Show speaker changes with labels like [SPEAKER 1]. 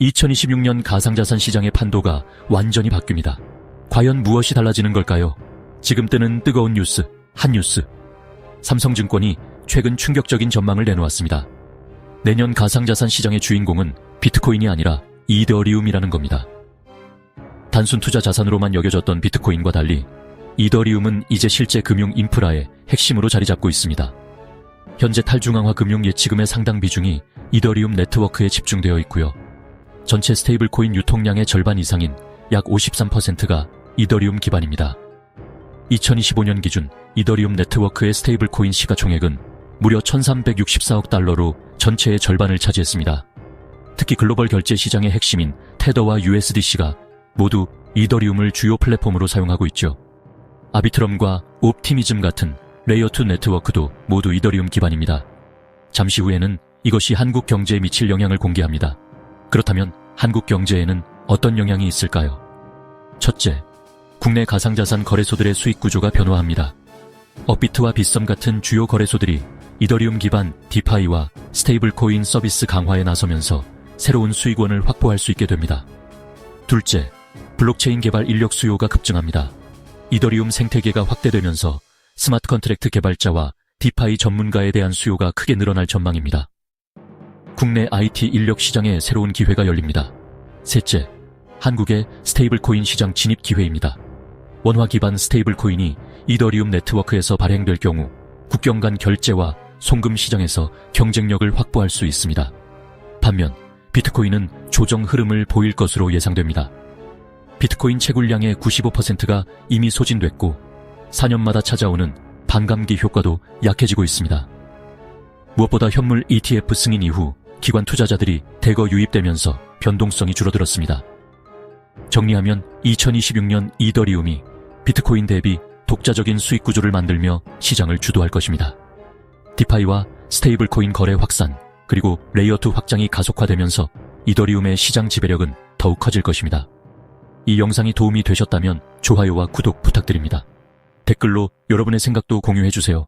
[SPEAKER 1] 2026년 가상자산 시장의 판도가 완전히 바뀝니다. 과연 무엇이 달라지는 걸까요? 지금 뜨는 뜨거운 뉴스, 한 뉴스. 삼성증권이 최근 충격적인 전망을 내놓았습니다. 내년 가상자산 시장의 주인공은 비트코인이 아니라 이더리움이라는 겁니다. 단순 투자 자산으로만 여겨졌던 비트코인과 달리 이더리움은 이제 실제 금융 인프라의 핵심으로 자리 잡고 있습니다. 현재 탈중앙화 금융 예치금의 상당 비중이 이더리움 네트워크에 집중되어 있고요. 전체 스테이블 코인 유통량의 절반 이상인 약 53%가 이더리움 기반입니다. 2025년 기준 이더리움 네트워크의 스테이블 코인 시가총액은 무려 1364억 달러로 전체의 절반을 차지했습니다. 특히 글로벌 결제 시장의 핵심인 테더와 USDC가 모두 이더리움을 주요 플랫폼으로 사용하고 있죠. 아비트럼과 옵티미즘 같은 레이어2 네트워크도 모두 이더리움 기반입니다. 잠시 후에는 이것이 한국 경제에 미칠 영향을 공개합니다. 그렇다면 한국 경제에는 어떤 영향이 있을까요? 첫째, 국내 가상자산 거래소들의 수익 구조가 변화합니다. 업비트와 빗썸 같은 주요 거래소들이 이더리움 기반 디파이와 스테이블 코인 서비스 강화에 나서면서 새로운 수익원을 확보할 수 있게 됩니다. 둘째, 블록체인 개발 인력 수요가 급증합니다. 이더리움 생태계가 확대되면서 스마트 컨트랙트 개발자와 디파이 전문가에 대한 수요가 크게 늘어날 전망입니다. 국내 IT 인력 시장에 새로운 기회가 열립니다. 셋째, 한국의 스테이블 코인 시장 진입 기회입니다. 원화 기반 스테이블 코인이 이더리움 네트워크에서 발행될 경우 국경 간 결제와 송금 시장에서 경쟁력을 확보할 수 있습니다. 반면 비트코인은 조정 흐름을 보일 것으로 예상됩니다. 비트코인 채굴량의 95%가 이미 소진됐고 4년마다 찾아오는 반감기 효과도 약해지고 있습니다. 무엇보다 현물 ETF 승인 이후 기관 투자자들이 대거 유입되면서 변동성이 줄어들었습니다. 정리하면 2026년 이더리움이 비트코인 대비 독자적인 수익 구조를 만들며 시장을 주도할 것입니다. 디파이와 스테이블 코인 거래 확산, 그리고 레이어2 확장이 가속화되면서 이더리움의 시장 지배력은 더욱 커질 것입니다. 이 영상이 도움이 되셨다면 좋아요와 구독 부탁드립니다. 댓글로 여러분의 생각도 공유해주세요.